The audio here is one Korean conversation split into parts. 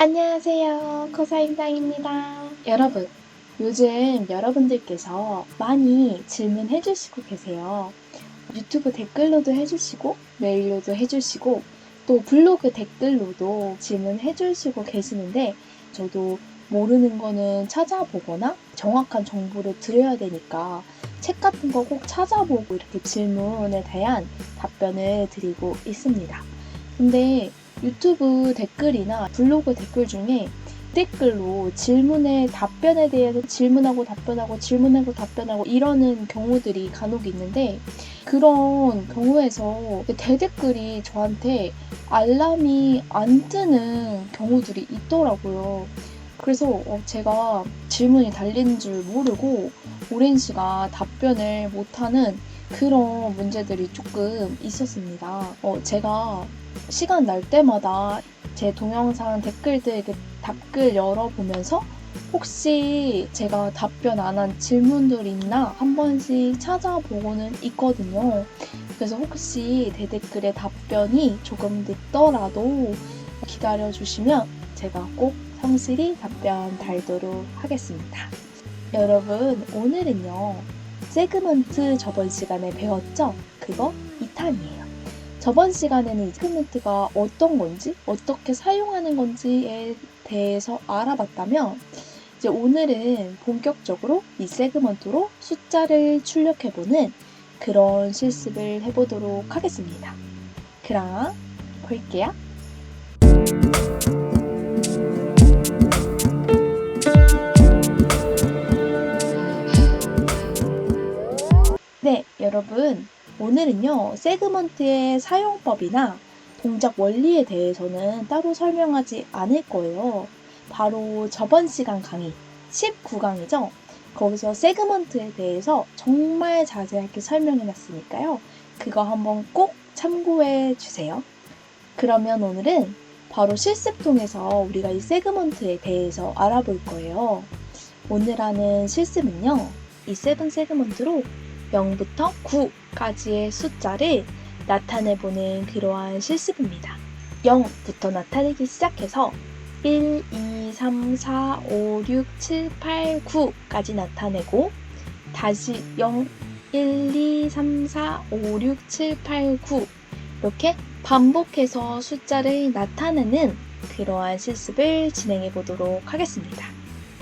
안녕하세요. 코사임당입니다. 여러분, 요즘 여러분들께서 많이 질문해 주시고 계세요. 유튜브 댓글로도 해주시고, 메일로도 해주시고, 또 블로그 댓글로도 질문해 주시고 계시는데, 저도 모르는 거는 찾아보거나 정확한 정보를 드려야 되니까 책 같은 거 꼭 찾아보고 이렇게 질문에 대한 답변을 드리고 있습니다. 근데 유튜브 댓글이나 블로그 댓글 중에 댓글로 질문에 답변에 대해서 질문하고 답변하고 질문하고 답변하고 이러는 경우들이 간혹 있는데 그런 경우에서 대댓글이 저한테 알람이 안 뜨는 경우들이 있더라고요. 그래서 어, 제가 질문이 달린 줄 모르고 오랜 시간 답변을 못하는 그런 문제들이 조금 있었습니다. 어, 제가 시간 날 때마다 제 동영상 댓글들 이렇게 답글 열어보면서 혹시 제가 답변 안 한 질문들 있나 한 번씩 찾아보고는 있거든요. 그래서 혹시 대댓글의 답변이 조금 늦더라도 기다려주시면 제가 꼭 성실히 답변 달도록 하겠습니다. 여러분, 오늘은요, 세그먼트 저번 시간에 배웠죠? 그거 2탄이에요. 저번 시간에는 이 세그먼트가 어떤 건지, 어떻게 사용하는 건지에 대해서 알아봤다면, 이제 오늘은 본격적으로 이 세그먼트로 숫자를 출력해보는 그런 실습을 해보도록 하겠습니다. 그럼 볼게요. 네, 여러분. 오늘은요, 세그먼트의 사용법이나 동작 원리에 대해서는 따로 설명하지 않을 거예요. 바로 저번 시간 강의 19강이죠. 거기서 세그먼트에 대해서 정말 자세하게 설명해 놨으니까요. 그거 한번 꼭 참고해 주세요. 그러면 오늘은 바로 실습 통해서 우리가 이 세그먼트에 대해서 알아볼 거예요. 오늘 하는 실습은요. 이 세븐 세그먼트로 0부터 9까지의 숫자를 나타내보는 그러한 실습입니다. 0부터 나타내기 시작해서 1, 2, 3, 4, 5, 6, 7, 8, 9까지 나타내고 다시 0, 1, 2, 3, 4, 5, 6, 7, 8, 9 이렇게 반복해서 숫자를 나타내는 그러한 실습을 진행해 보도록 하겠습니다.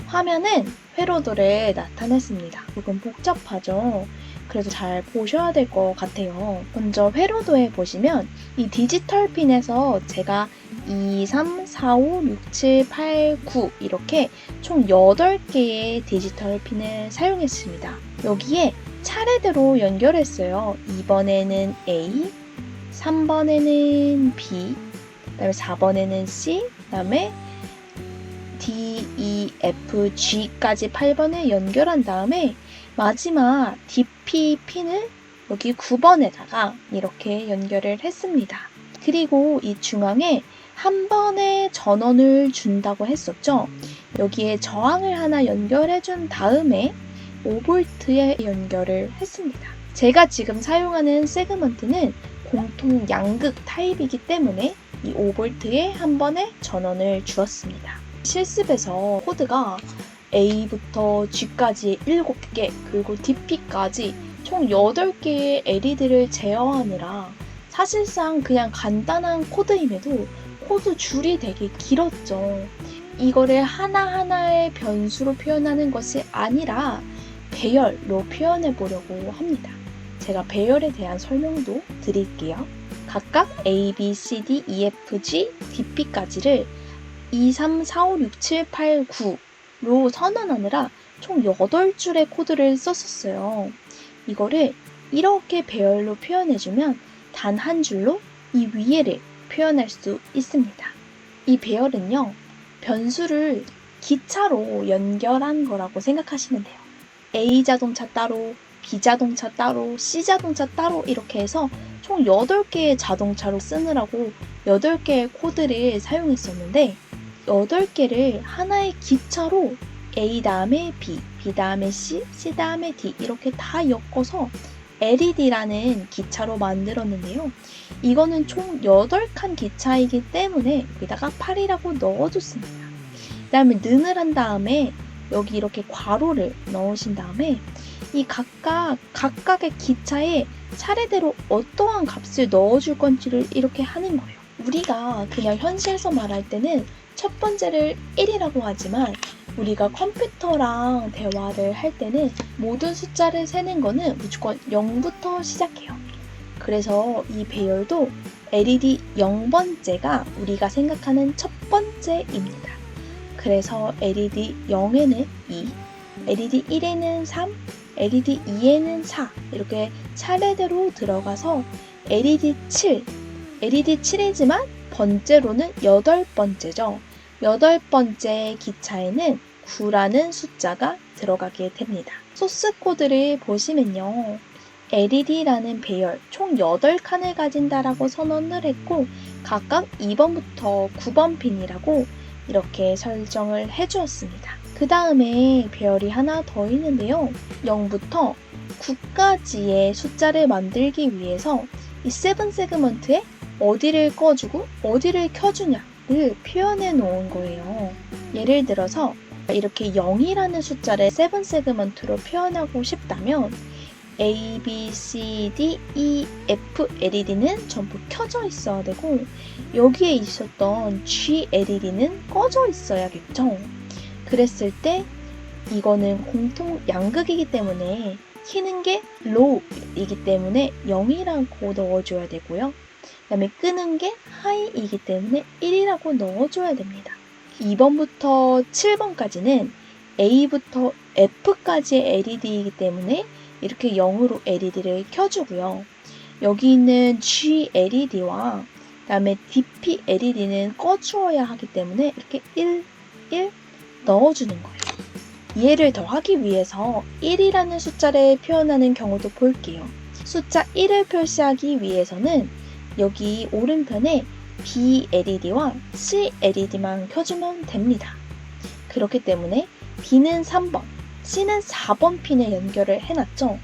화면은 회로도를 나타냈습니다. 조금 복잡하죠? 그래서 잘 보셔야 될 것 같아요. 먼저 회로도에 보시면 이 디지털 핀에서 제가 2, 3, 4, 5, 6, 7, 8, 9 이렇게 총 8개의 디지털 핀을 사용했습니다. 여기에 차례대로 연결했어요. 2번에는 A, 3번에는 B, 그다음에 4번에는 C, 그다음에 D, E, F, G까지 8번에 연결한 다음에 마지막 DP 핀을 여기 9번에다가 이렇게 연결을 했습니다. 그리고 이 중앙에 한 번에 전원을 준다고 했었죠. 여기에 저항을 하나 연결해 준 다음에 5V에 연결을 했습니다. 제가 지금 사용하는 세그먼트는 공통 양극 타입이기 때문에 이 5V에 한 번에 전원을 주었습니다. 실습에서 코드가 A부터 G까지 7개, 그리고 DP까지 총 8개의 LED를 제어하느라 사실상 그냥 간단한 코드임에도 코드 줄이 되게 길었죠. 이거를 하나하나의 변수로 표현하는 것이 아니라 배열로 표현해 보려고 합니다. 제가 배열에 대한 설명도 드릴게요. 각각 A, B, C, D, E, F, G, DP까지를 2, 3, 4, 5, 6, 7, 8, 9 로 선언하느라 총 8줄의 코드를 썼었어요. 이거를 이렇게 배열로 표현해주면 단 한 줄로 이 위에를 표현할 수 있습니다. 이 배열은요, 변수를 기차로 연결한 거라고 생각하시면 돼요. A 자동차 따로, B 자동차 따로, C 자동차 따로 이렇게 해서 총 8개의 자동차로 쓰느라고 8개의 코드를 사용했었는데 8개를 하나의 기차로 A 다음에 B, B 다음에 C, C 다음에 D 이렇게 다 엮어서 LED라는 기차로 만들었는데요. 이거는 총 8칸 기차이기 때문에 여기다가 8이라고 넣어줬습니다. 그 다음에 능을 한 다음에 여기 이렇게 괄호를 넣으신 다음에 이 각각 각각의 기차에 차례대로 어떠한 값을 넣어줄 건지를 이렇게 하는 거예요. 우리가 그냥 현실에서 말할 때는 첫 번째를 1이라고 하지만 우리가 컴퓨터랑 대화를 할 때는 모든 숫자를 세는 거는 무조건 0부터 시작해요. 그래서 이 배열도 LED 0번째가 우리가 생각하는 첫 번째입니다. 그래서 LED 0에는 2, LED 1에는 3, LED 2에는 4 이렇게 차례대로 들어가서 LED 7, LED 7이지만 번째로는 여덟 번째죠. 여덟 번째 기차에는 9라는 숫자가 들어가게 됩니다. 소스 코드를 보시면요. LED라는 배열 총 8칸을 가진다라고 선언을 했고 각각 2번부터 9번 핀이라고 이렇게 설정을 해주었습니다. 그 다음에 배열이 하나 더 있는데요. 0부터 9까지의 숫자를 만들기 위해서 이 세븐 세그먼트에 어디를 꺼주고 어디를 켜주냐 를 표현해 놓은 거예요. 예를 들어서 이렇게 0이라는 숫자를 세븐 세그먼트로 표현하고 싶다면 A, B, C, D, E, F LED는 전부 켜져 있어야 되고 여기에 있었던 G LED는 꺼져 있어야겠죠. 그랬을 때 이거는 공통 양극이기 때문에 키는 게 low이기 때문에 0이라고 넣어줘야 되고요. 그 다음에 끄는 게 high이기 때문에 1이라고 넣어줘야 됩니다. 2번부터 7번까지는 A부터 F까지의 LED이기 때문에 이렇게 0으로 LED를 켜주고요. 여기 있는 G LED와 그다음에 DP LED는 꺼주어야 하기 때문에 이렇게 1, 1 넣어주는 거예요. 이해를 더 하기 위해서 1이라는 숫자를 표현하는 경우도 볼게요. 숫자 1을 표시하기 위해서는 여기 오른편에 B LED와 C LED만 켜주면 됩니다. 그렇기 때문에 B는 3번, C는 4번 핀에 연결을 해놨죠.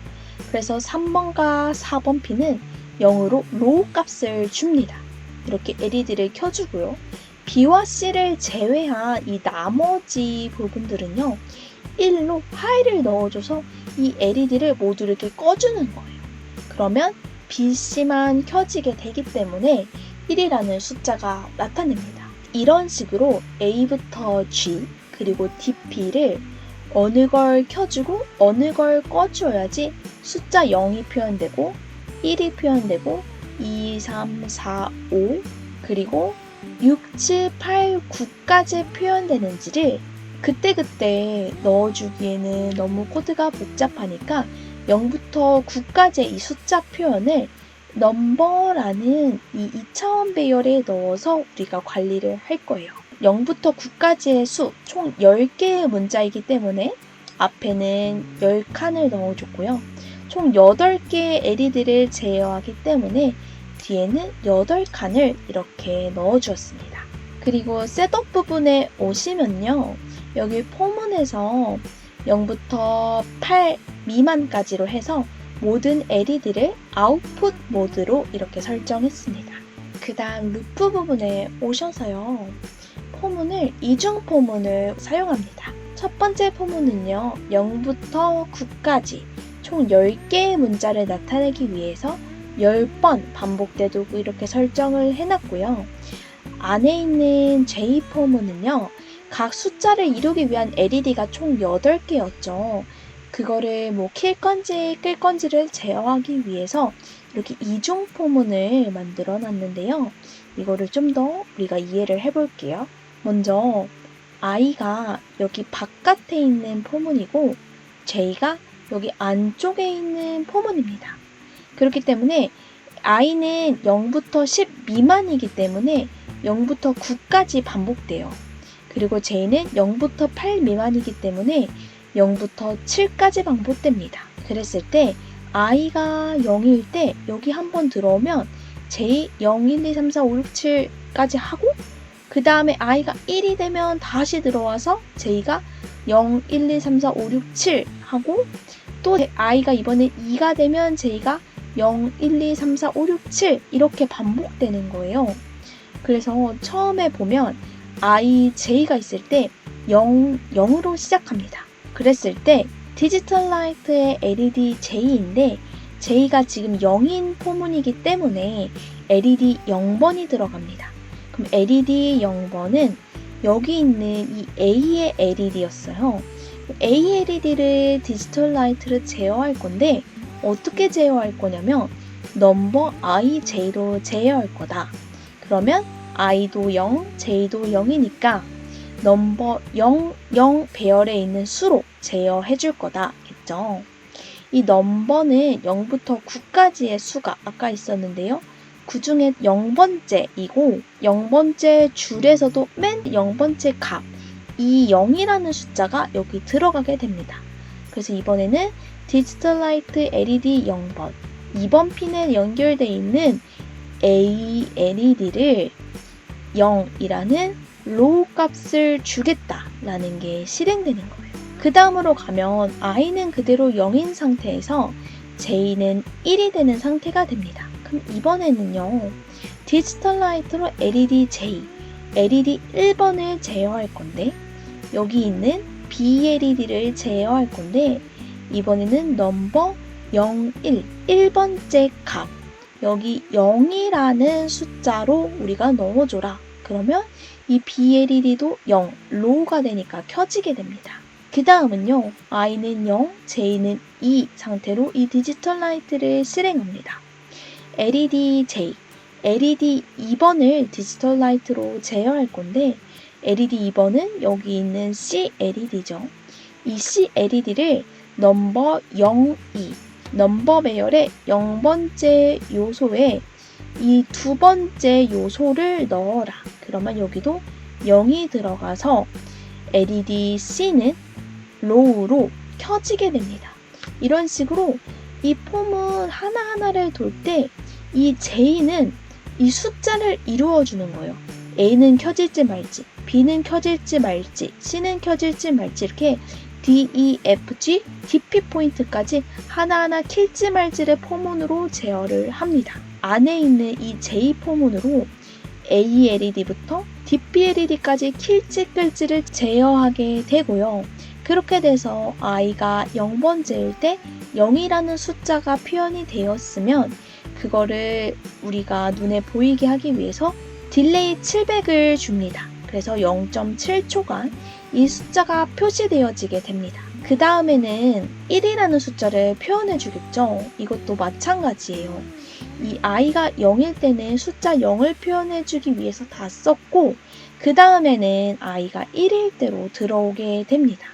그래서 3번과 4번 핀은 0으로 로우 값을 줍니다. 이렇게 LED를 켜주고요. B와 C를 제외한 이 나머지 부분들은요. 1로 하이를 넣어줘서 이 LED를 모두 이렇게 꺼주는 거예요. 그러면 B, C만 켜지게 되기 때문에 1이라는 숫자가 나타냅니다. 이런 식으로 A부터 G 그리고 DP를 어느 걸 켜주고 어느 걸 꺼줘야지 숫자 0이 표현되고 1이 표현되고 2, 3, 4, 5 그리고 6, 7, 8, 9까지 표현되는지를 그때그때 넣어주기에는 너무 코드가 복잡하니까 0부터 9까지의 이 숫자 표현을 넘버라는 이 2차원 배열에 넣어서 우리가 관리를 할 거예요. 0부터 9까지의 수, 총 10개의 문자이기 때문에 앞에는 10칸을 넣어줬고요. 총 8개의 LED를 제어하기 때문에 뒤에는 8칸을 이렇게 넣어주었습니다. 그리고 셋업 부분에 오시면요. 여기 포문에서 0부터 8 미만까지로 해서 모든 LED를 아웃풋 모드로 이렇게 설정했습니다. 그 다음 루프 부분에 오셔서요. 포문을 이중 포문을 사용합니다. 첫 번째 포문은요. 0부터 9까지 총 10개의 문자를 나타내기 위해서 10번 반복되도록 이렇게 설정을 해놨고요. 안에 있는 J 포문은요. 각 숫자를 이루기 위한 LED가 총 8개였죠. 그거를 뭐 킬 건지 끌 건지를 제어하기 위해서 이렇게 이중 포문을 만들어 놨는데요. 이거를 좀 더 우리가 이해를 해볼게요. 먼저 i가 여기 바깥에 있는 포문이고 j가 여기 안쪽에 있는 포문입니다. 그렇기 때문에 i는 0부터 10 미만이기 때문에 0부터 9까지 반복돼요. 그리고 j는 0부터 8 미만이기 때문에 0부터 7까지 반복됩니다. 그랬을 때 i가 0일 때 여기 한번 들어오면 j 0, 1, 2, 3, 4, 5, 6, 7까지 하고 그 다음에 i가 1이 되면 다시 들어와서 j가 0, 1, 2, 3, 4, 5, 6, 7 하고 또 i가 이번에 2가 되면 j가 0, 1, 2, 3, 4, 5, 6, 7 이렇게 반복되는 거예요. 그래서 처음에 보면 I, J가 있을 때 0, 0으로 시작합니다. 그랬을 때 디지털 라이트의 LED J인데 J가 지금 0인 포문이기 때문에 LED 0번이 들어갑니다. 그럼 LED 0번은 여기 있는 이 A의 LED였어요. A LED를 디지털 라이트로 제어할 건데 어떻게 제어할 거냐면 넘버 IJ로 제어할 거다. 그러면 I도 0, J도 0이니까 넘버 0, 0 배열에 있는 수로 제어해 줄 거다겠죠. 이 넘버는 0부터 9까지의 수가 아까 있었는데요. 그 중에 0번째이고 0번째 줄에서도 맨 0번째 값, 이 0이라는 숫자가 여기 들어가게 됩니다. 그래서 이번에는 디지털 라이트 LED 0번, 2번 핀에 연결되어 있는 A LED를 0이라는 로우 값을 주겠다라는 게 실행되는 거예요. 그 다음으로 가면 I는 그대로 0인 상태에서 J는 1이 되는 상태가 됩니다. 그럼 이번에는요, 디지털 라이트로 LED J, LED 1번을 제어할 건데, 여기 있는 BLED를 제어할 건데, 이번에는 넘버 01, 1번째 값, 여기 0이라는 숫자로 우리가 넣어줘라. 그러면 이 BLED도 0, 로우가 되니까 켜지게 됩니다. 그 다음은요, I는 0, J는 2 상태로 이 디지털 라이트를 실행합니다. LED J, LED 2번을 디지털 라이트로 제어할 건데, LED 2번은 여기 있는 C LED죠. 이 C LED를 넘버 02, 넘버 배열의 0번째 요소에 이 두 번째 요소를 넣어라. 그러면 여기도 0이 들어가서 LED C는 로우로 켜지게 됩니다. 이런 식으로 이 폼은 하나하나를 돌 때 이 J는 이 숫자를 이루어 주는 거예요. A는 켜질지 말지, B는 켜질지 말지, C는 켜질지 말지 이렇게 D, E, F, G, DP 포인트까지 하나하나 킬지 말지를 포문으로 제어를 합니다. 안에 있는 이 J 포문으로 A LED부터 DP LED까지 킬지 끌지를 제어하게 되고요. 그렇게 돼서 I가 0번째일 때 0이라는 숫자가 표현이 되었으면 그거를 우리가 눈에 보이게 하기 위해서 딜레이 700을 줍니다. 그래서 0.7초간 이 숫자가 표시되어지게 됩니다. 그 다음에는 1이라는 숫자를 표현해 주겠죠. 이것도 마찬가지예요. 이 i가 0일 때는 숫자 0을 표현해 주기 위해서 다 썼고 그 다음에는 i가 1일 때로 들어오게 됩니다.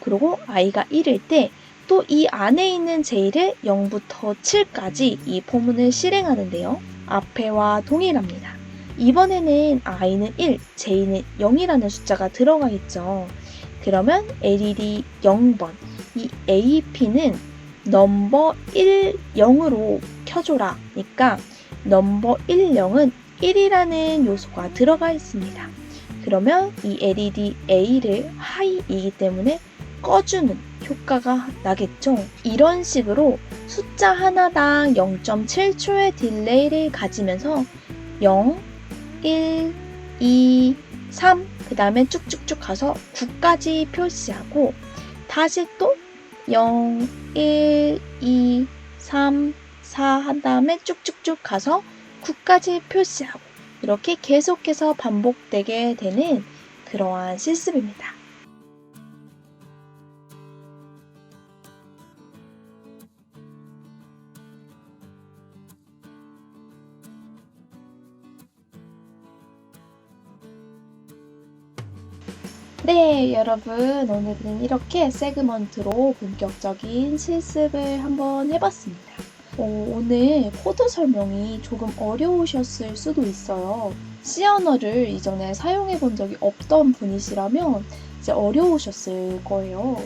그리고 i가 1일 때 또 이 안에 있는 j를 0부터 7까지 이 포문을 실행하는데요. 앞에와 동일합니다. 이번에는 i는 1, j는 0이라는 숫자가 들어가 있죠. 그러면 LED 0번, 이 AP는 넘버 1, 0으로 켜줘라. 니까 넘버 1, 0은 1이라는 요소가 들어가 있습니다. 그러면 이 LED A를 하이이기 때문에 꺼주는 효과가 나겠죠. 이런 식으로 숫자 하나당 0.7초의 딜레이를 가지면서 0, 1, 2, 3, 그 다음에 쭉쭉쭉 가서 9까지 표시하고 다시 또 0, 1, 2, 3, 4 한 다음에 쭉쭉쭉 가서 9까지 표시하고 이렇게 계속해서 반복되게 되는 그러한 실습입니다. 네, 여러분. 오늘은 이렇게 세그먼트로 본격적인 실습을 한번 해봤습니다. 어, 오늘 코드 설명이 조금 어려우셨을 수도 있어요. C 언어를 이전에 사용해 본 적이 없던 분이시라면 이제 어려우셨을 거예요.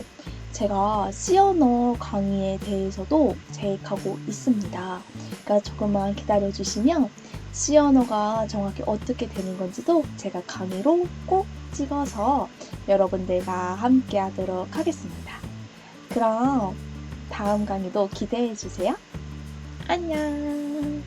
제가 언어 강의에 대해서도 계획하고 있습니다. 그러니까 조금만 기다려 주시면 C 언어가 정확히 어떻게 되는 건지도 제가 강의로 꼭 찍어서 여러분들과 함께 하도록 하겠습니다. 그럼 다음 강의도 기대해 주세요. 안녕.